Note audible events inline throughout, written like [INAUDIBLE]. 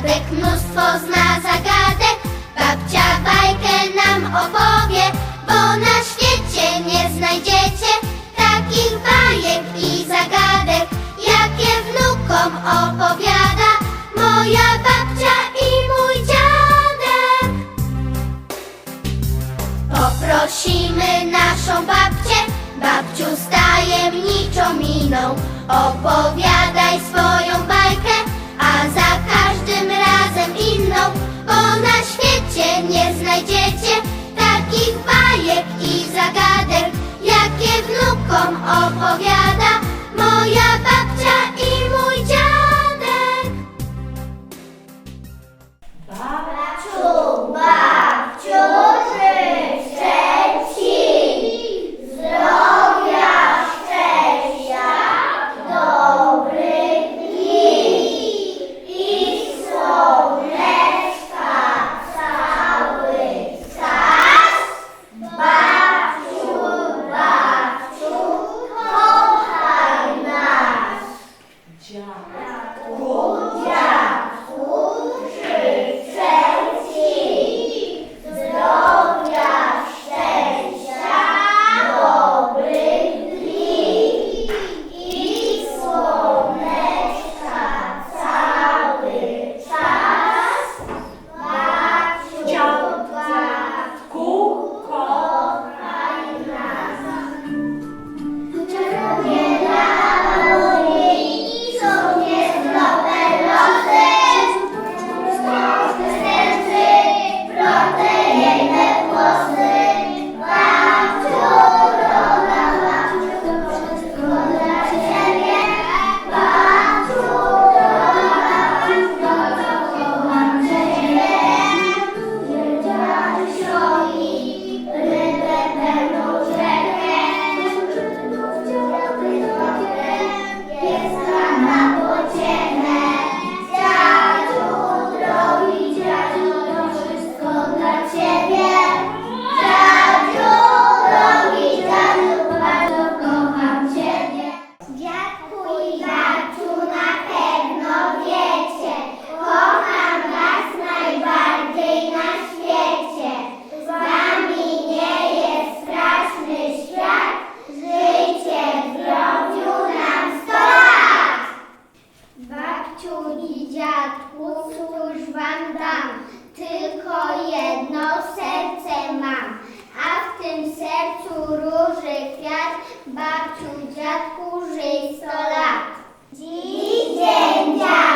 zagadek, mnóstwo zna zagadek. Babcia bajkę nam opowie, bo na świecie nie znajdziecie Takich bajek i zagadek, jakie wnukom opowiada Moja babcia i mój dziadek. Poprosimy naszą babcię, babciu z tajemniczą miną. Opowiadaj swoją opowiada moja sercu róży kwiat, babciu, dziadku, żyj sto lat. Dziś dzień dziad.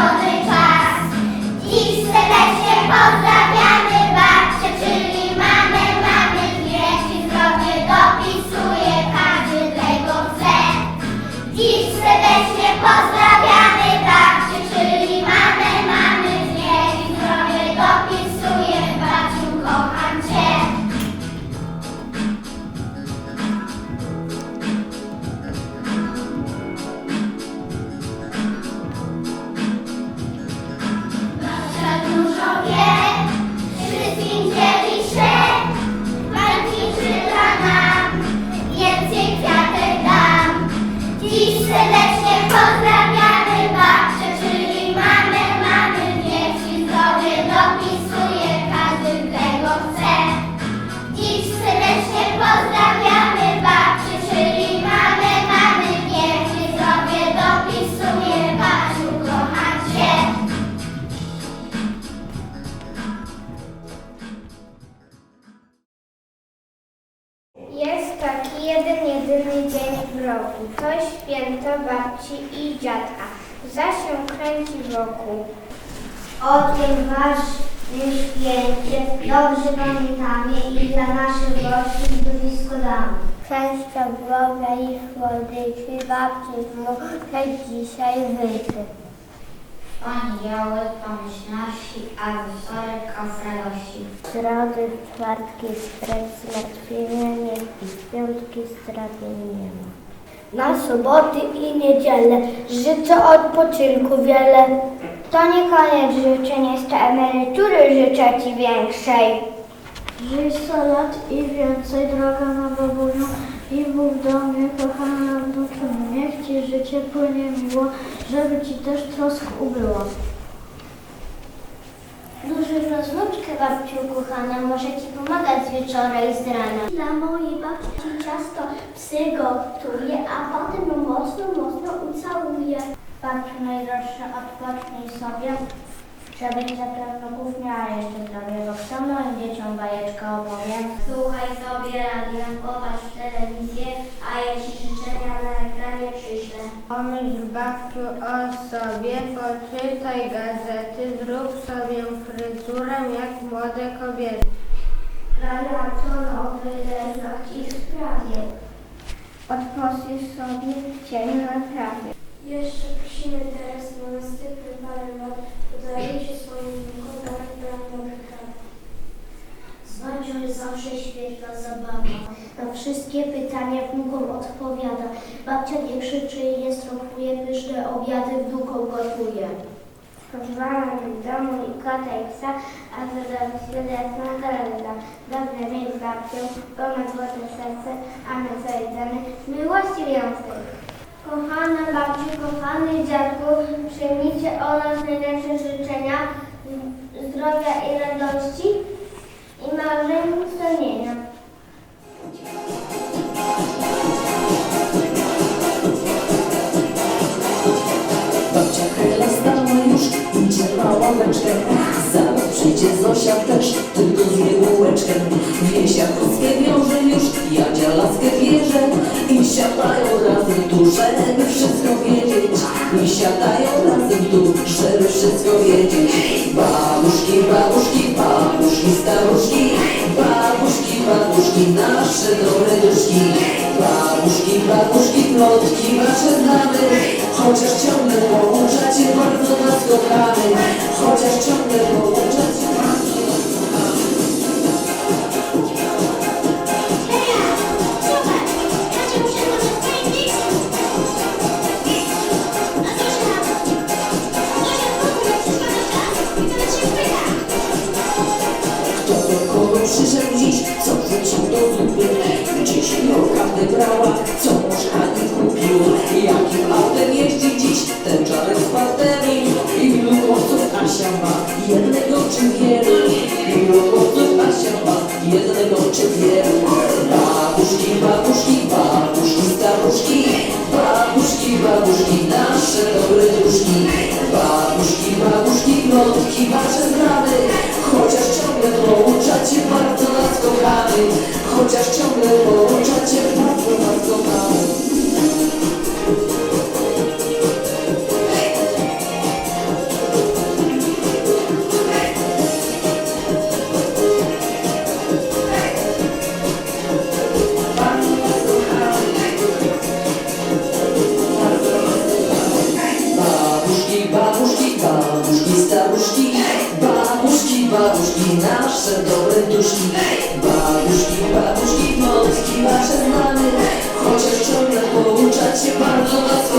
안 돼. pamięci roku. O tym ważnym święcie dobrze pamiętamy i dla naszych gości blisko damy. Chęska Boga i słodyczy, babci muszę dzisiaj wyjść. Poniedziałek pomyślności, a wtorek ofrarości. Środy, czwartki, stres, zmartwienia i piątki straty nie ma. Na soboty i niedzielę życzę odpoczynku wiele. To nie koniec życzeń, jeszcze emerytury życzę Ci większej. Żyj 100 lat i więcej, droga na babuniu i Bóg w domie, kochana wnuczku, niech Ci życie płynie miło, żeby Ci też trosk ubyło. Duży wnuczkę babciu kochana, może Ci pomagać z wieczora i z rana. Dla mojej babci ciasto psy gotuje, a potem mocno, mocno ucałuje. Babciu najdroższa, odpocznij sobie, żebyś zapewne miała jeszcze zdrowie, bo kto moim dzieciom bajeczkę opowiem? Słuchaj sobie radia, popatrz telewizję, a ci życzenia na ekranie przyślę. Pomyśl babciu o sobie, poczytaj gazety, zrób sobie fryzurę jak młode kobiety. Relato nowy leżak i sprawie. Odpoczniesz sobie w na trawie. Jeszcze prosimy teraz na następne parę lat, podarujcie swoim wnukom bramę Znajdź, że zawsze świetna zabawa. Na wszystkie pytania wnukom odpowiada. Babcia nie krzyczy nie strofuje, pyszne obiady wnukom gotuje. Pozwalam w domu i kota i psa, a za dom świetna zaleta. Dobrze mieć babcią, bo ma złote serce, a my co jedzemy, miłości więcej. Kochana babciu, kochany dziadku, przyjmijcie o nas najlepsze życzenia, zdrowia i radości i marzeń spełnienia. Na ławeczkę Zaraz przyjdzie Zosia też, tylko zje bułeczkę Wiesia kostkę wiąże już, Jadzia laskę bierze I siadają razem tu, żeby wszystko wiedzieć. I siadają razem tu, żeby wszystko wiedzieć. Babuszki, babuszki, babuszki, staruszki. Babuszki, babuszki, nasze dobre duszki. Babuszki, babuszki, plotki wasze znamy. Chociaż ciągle połączacie, bardzo nas kochamy kogo przyszedł dziś, co wrzucił do zupy Gdzieś lokatę brała, co Ani kupił Jakim autem jeździ dziś? Ten czarek z parterem Ilu chłopców Asia ma, jednego czy wielu? Ilu chłopców Asia ma, jednego czy wielu? Babuszki, babuszki, babuszki, staruszki. Babuszki, babuszki, nasze dobre duszki. Babuszki, babuszki, plotki wasze znamy Chociaż ciągle połączacie, bardzo nas kochamy Chociaż ciągle połączacie, bardzo nas kochamy nasz serdowe duszki. Babuszki, babuszki, nocki wasze znamy Chociaż ciągle pouczać się bardzo was.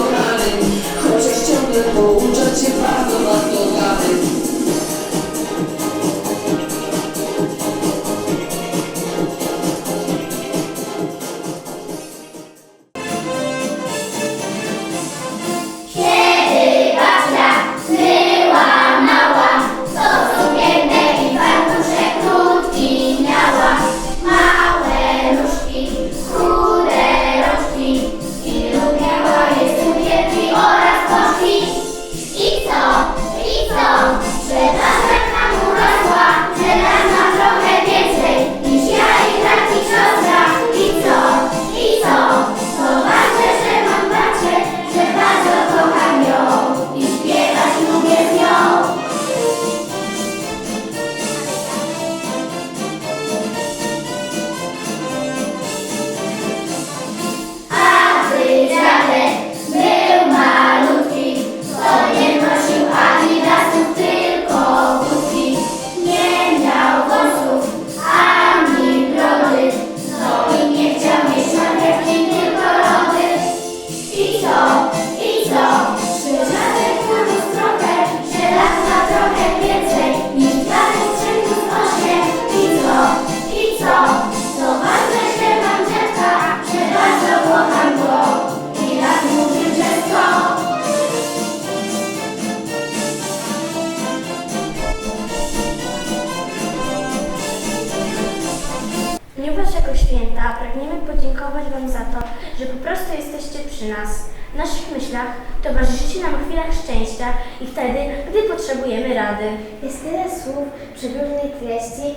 Przy nas. W naszych myślach towarzyszycie nam w chwilach szczęścia i wtedy, gdy potrzebujemy rady. Jest tyle słów przeróżnej treści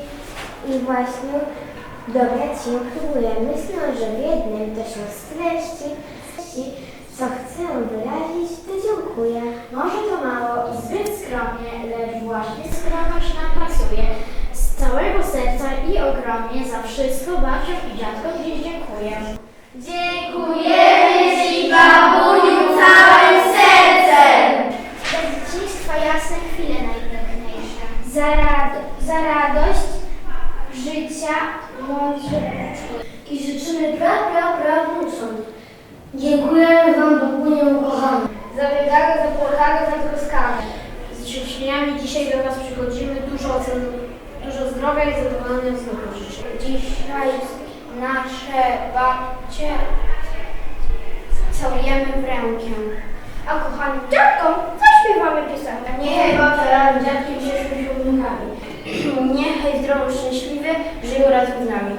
i właśnie dobrać się próbuję. Myślę, że w jednym to się z treści, co chcę wyrazić, to dziękuję. Może to mało i zbyt skromnie, lecz właśnie skromność nam pasuje. Z całego serca i ogromnie za wszystko babciom i dziadkom dziś dziękuję. Dziękujemy Ci, babuniu, całym sercem! Dla dzieciństwa jasne chwile najpiękniejsze. Za, rado, za radość życia mądrze I życzymy pra, pra, prawnucom. Dziękujemy Wam, babuniu kochane. Zabiegamy, zapłakamy, zatroskamy. Z życzeniami dzisiaj do Was przychodzimy. Dużo, ocen, dużo zdrowia i zadowolenia z nowych życzeń. Dzisiaj nasze babcie całujemy w rękę. A kochanym dziadkom zaśpiewamy piosenkę. Niechaj babcia dziadkiem się śmiechunkami. [CLEARS THROAT] Niechaj zdrowo szczęśliwy żyją razem z nami.